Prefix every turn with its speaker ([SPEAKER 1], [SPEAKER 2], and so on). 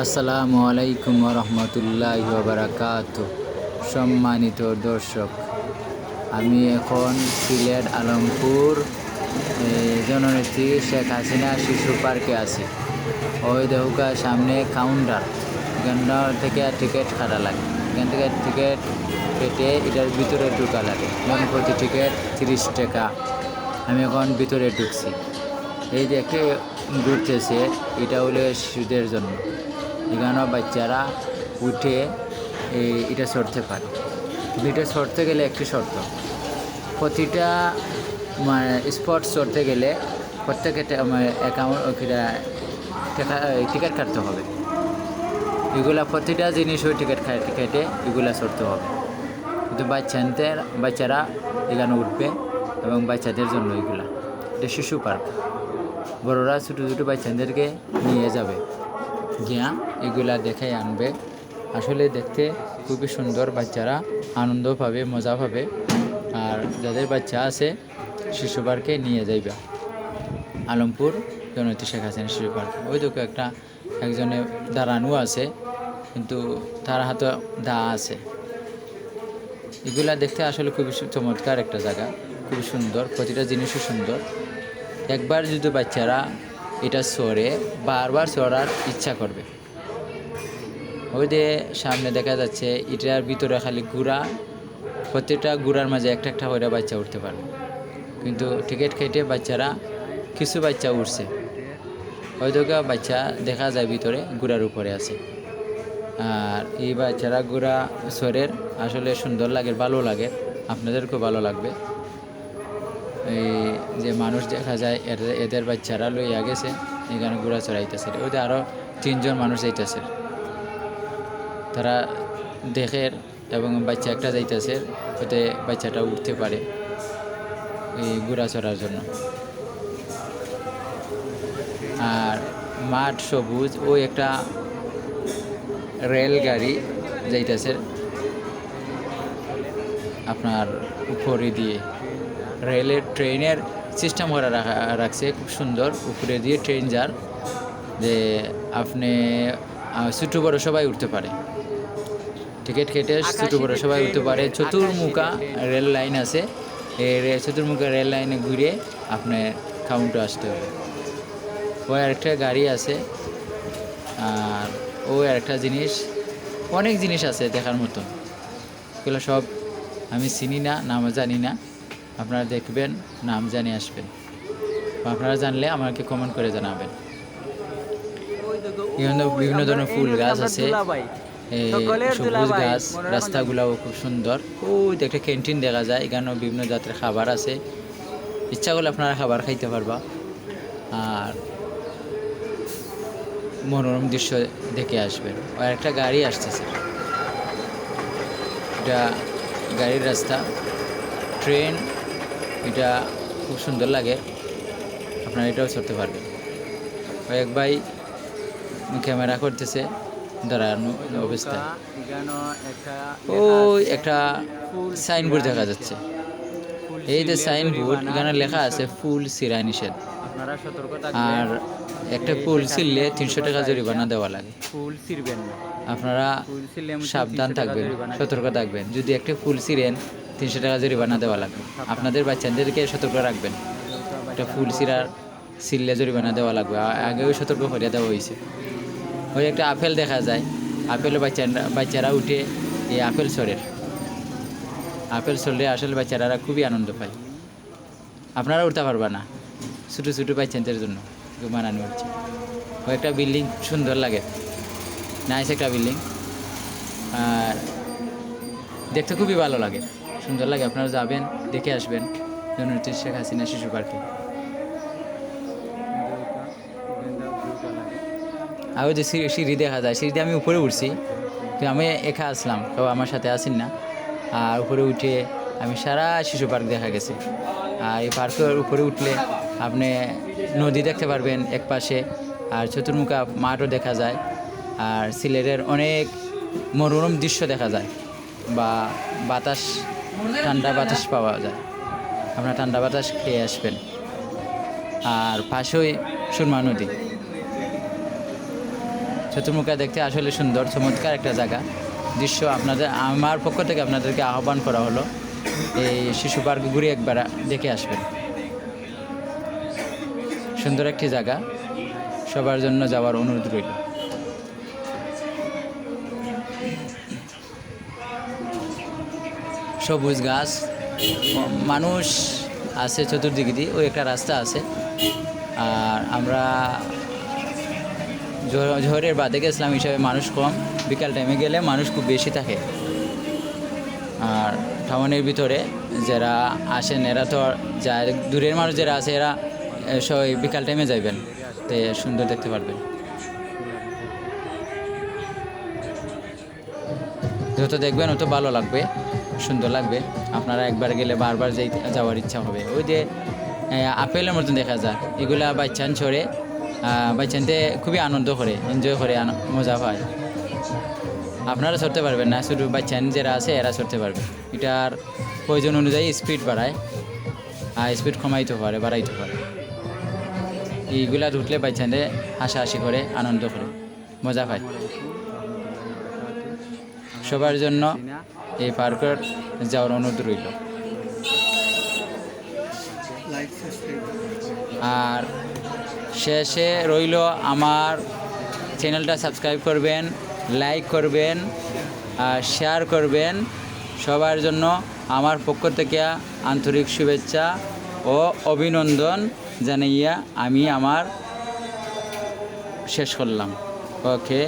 [SPEAKER 1] আসসালামু আলাইকুম রহমতুল্লাহ বারাকাত সম্মানিত দর্শক, আমি এখন সিলেট আলমপুর জননেত্রী শেখ হাসিনা শিশু পার্কে আছি। ওই দেহুকা সামনে কাউন্টার, এখান থেকে টিকিট কাটা লাগে। এখান থেকে টিকিট কেটে এটার ভিতরে ঢুকা লাগে। যেমন প্রতি টিকিট তিরিশ টাকা। আমি এখন ভিতরে ঢুকছি। এই দেখে ঘুরতেছে, এটা হলে শিশুদের জন্য। এখানেও বাচ্চারা উঠে এটা সরতে পারে। এটা চড়তে গেলে একটি শর্ত। প্রতিটা মানে স্পট চড়তে গেলে প্রত্যেকটা অ্যাকাউন্ট টিকিট কাটতে হবে। এগুলা প্রতিটা জিনিসও টিকিট কেটে এগুলা সরতে হবে। কিন্তু বাচ্চাদের, বাচ্চারা এখানে উঠবে এবং বাচ্চাদের জন্য এগুলা। এটা শিশু পার্ক বড়রা ছোটো ছোটো বাচ্চাদেরকে নিয়ে যাবে। গিয়া এগুলা দেখে আনবে। আসলে দেখতে খুবই সুন্দর বাচ্চারা, আনন্দ পাবে, মজা পাবে। আর যাদের বাচ্চা আছে শিশু পার্কে নিয়ে যাইবে। আলমপুর জনতি শেখ হাসিনা শিশু পার্ক। ওই দেখো একটা, একজনে দাঁড়ানো আছে, কিন্তু তার হাতে দা আছে। এগুলা দেখতে আসলে খুবই চমৎকার একটা জায়গা। খুবই সুন্দর, প্রতিটা জিনিসও সুন্দর। একবার যদি বাচ্চারা এটা সরে, বারবার সরার ইচ্ছা করবে। ওই যে সামনে দেখা যাচ্ছে এটার ভিতরে খালি গুড়া, প্রত্যেকটা গুড়ার মাঝে একটা একটা করে বাচ্চা উঠতে পারবে কিন্তু টিকিট কেটে বাচ্চারা, কিছু বাচ্চা উঠছে হয়তো বাচ্চা দেখা যায় ভিতরে, গুড়ার উপরে আছে। আর এই বাচ্চারা গুড়া সরের আসলে সুন্দর লাগে, ভালো লাগে। আপনাদেরকেও ভালো লাগবে। এই যে মানুষ দেখা যায়, এদের- বাচ্চারা লইয়া গেছে, এখানে ঘোরা চড়াইতেছে। ওইতে আরও তিনজন মানুষ যাইতেছে। তারা দেখে এবং বাচ্চা একটা যাইতেছে ওতে বাচ্চাটা উঠতে পারে এই ঘোরা চড়ার জন্য। আর মাঠ সবুজ, ওই একটা রেলগাড়ি যাইতেছে আপনার উপরে দিয়ে। রেলের ট্রেনের সিস্টেম করা রাখা রাখছে খুব সুন্দর। উপরে দিয়ে ট্রেন যার যে আপনি ছোটো বড়ো সবাই উঠতে পারে। টিকিট কেটে ছোটো বড়ো সবাই উঠতে পারে। চতুর্মুখা রেল লাইন আছে। এই চতুর্মুখা রেল লাইনে ঘুরে আপনি কাউন্টে আসতে হবে। ওই আরেকটা গাড়ি আছে। আর ওই আরেকটা জিনিস অনেক জিনিস আছে দেখার মতন। এগুলো সব আমি চিনি না নামও জানি না। আপনারা দেখবেন নাম জানি আসবেন আপনারা জানলে আমাকে কমেন্ট করে জানাবেন। বিভিন্ন ধরনের ফুল গাছ আছে। সবুজ গাছ রাস্তাগুলাও খুব সুন্দর। ওই একটা ক্যান্টিন দেখা যায় এখানেও বিভিন্ন জাতের খাবার আছে। ইচ্ছা করলে আপনারা খাবার খাইতে পারবা। আর মনোরম দৃশ্য দেখে আসবেন। আর একটা গাড়ি আসতেছে। এটা গাড়ির রাস্তা। ট্রেন এটা খুব সুন্দর লাগে। আপনারা এটাও চড়তে পারবেন। কয়েক ভাই ক্যামেরা করতেছে, দাঁড়ানো অবস্থায় ওই একটা সাইনবোর্ড দেখা যাচ্ছে। এই যে সাইনবোর্ড এখানে লেখা আছে ফুল সিরা নিষেধ। আর একটা ফুল ছিললে তিনশো টাকা জরিমানা দেওয়া লাগে।
[SPEAKER 2] ফুল ছিড়বেন
[SPEAKER 1] আপনারা সাবধান থাকবেন, সতর্ক থাকবেন। যদি একটা ফুল ছিঁড়েন তিনশো টাকা জরিমানা দেওয়া লাগবে আপনাদের বাচ্চাদেরকে সতর্ক রাখবেন। একটা ফুল ছিঁড়ার ছিললে জরিমানা দেওয়া লাগবে। আগেও সতর্ক করে দেওয়া হয়েছে। ওই একটা আপেল দেখা যায়। আপেল বাচ্চারা বাচ্চারা উঠে এই আপেল সরের। আপেল সরলে আসলে বাচ্চারা খুবই আনন্দ পায়। আপনারা উঠতে পারবা না। ছোটো ছোটো বাচ্চাদের জন্য বানানো হচ্ছে। ওই একটা বিল্ডিং সুন্দর লাগে। নাইস একটা বিল্ডিং। আর দেখতে খুবই ভালো লাগে। সুন্দর লাগে, আপনারা যাবেন, দেখে আসবেন। জননেত্রী শেখ হাসিনা শিশু পার্কে। আর ওই যে সিঁড়ি দেখা যায়, সিঁড়িতে আমি উপরে উঠছি। তো আমি একা আসলাম, কেউ আমার সাথে আসেন না। আর উপরে উঠে আমি সারা শিশু পার্ক দেখা গেছে। আর এই পার্কের উপরে উঠলে আপনি নদী দেখতে পারবেন এক পাশে, আর চতুর্মুখা মাঠও দেখা যায়। আর সিলেটের অনেক মনোরম দৃশ্য দেখা যায়। বা বাতাস ঠান্ডা বাতাস পাওয়া যায়। আপনারা ঠান্ডা বাতাস খেয়ে আসবেন। আর পাশেই সুরমা নদী। চতুর্মুখা দেখতে আসলে সুন্দর, চমৎকার একটা জায়গা। দৃশ্য আপনাদের, আমার পক্ষ থেকে আপনাদেরকে আহ্বান করা হলো, এই শিশু পার্ক ঘুরে একবার দেখে আসবেন। সুন্দর একটি জায়গা। সবার জন্য যাওয়ার অনুরোধ রইল। সবুজ গাছ, মানুষ আছে চতুর্দিকে দিয়ে, ওই একটা রাস্তা আছে। আর আমরা জোহরের বাদে গেছিলাম হিসাবে মানুষ কম। বিকাল টাইমে গেলে মানুষ খুব বেশি থাকে। আর টাউনের ভিতরে যারা আসেন, এরা তো যায় দূরের মানুষ যারা আছে, এরা সবাই বিকাল টাইমে যাইবেন। তো সুন্দর দেখতে পারবেন। যত দেখবেন, অত ভালো লাগবে। সুন্দর লাগবে। আপনারা একবার গেলে বারবার যাই যাওয়ার ইচ্ছা হবে। ওই যে আপেলের মতন দেখা যায়। এগুলা বাচ্চান ছড়ে বাচ্চানতে খুবই আনন্দ করে এনজয় করে মজা পায়। আপনারা চড়তে পারবেন না, শুধু বাচ্চান যারা আছে, এরা চড়তে পারবে। এটার প্রয়োজন অনুযায়ী স্পিড বাড়ায়। আর স্পিড কমাইতে পারে, বাড়াইতে পারে। এইগুলা উঠলে বাচ্চাদের হাসাহাসি করে, আনন্দ করে, মজা পায়। সবার জন্য এই পার্কের যাওয়ার অনুরোধ রইল। আর শেষে রইল আমার চ্যানেলটা সাবস্ক্রাইব করবেন, লাইক করবেন, আর শেয়ার করবেন। সবার জন্য আমার পক্ষ থেকে আন্তরিক শুভেচ্ছা ও অভিনন্দন জানাইয়া আমি আমার শেষ করলাম। ওকে।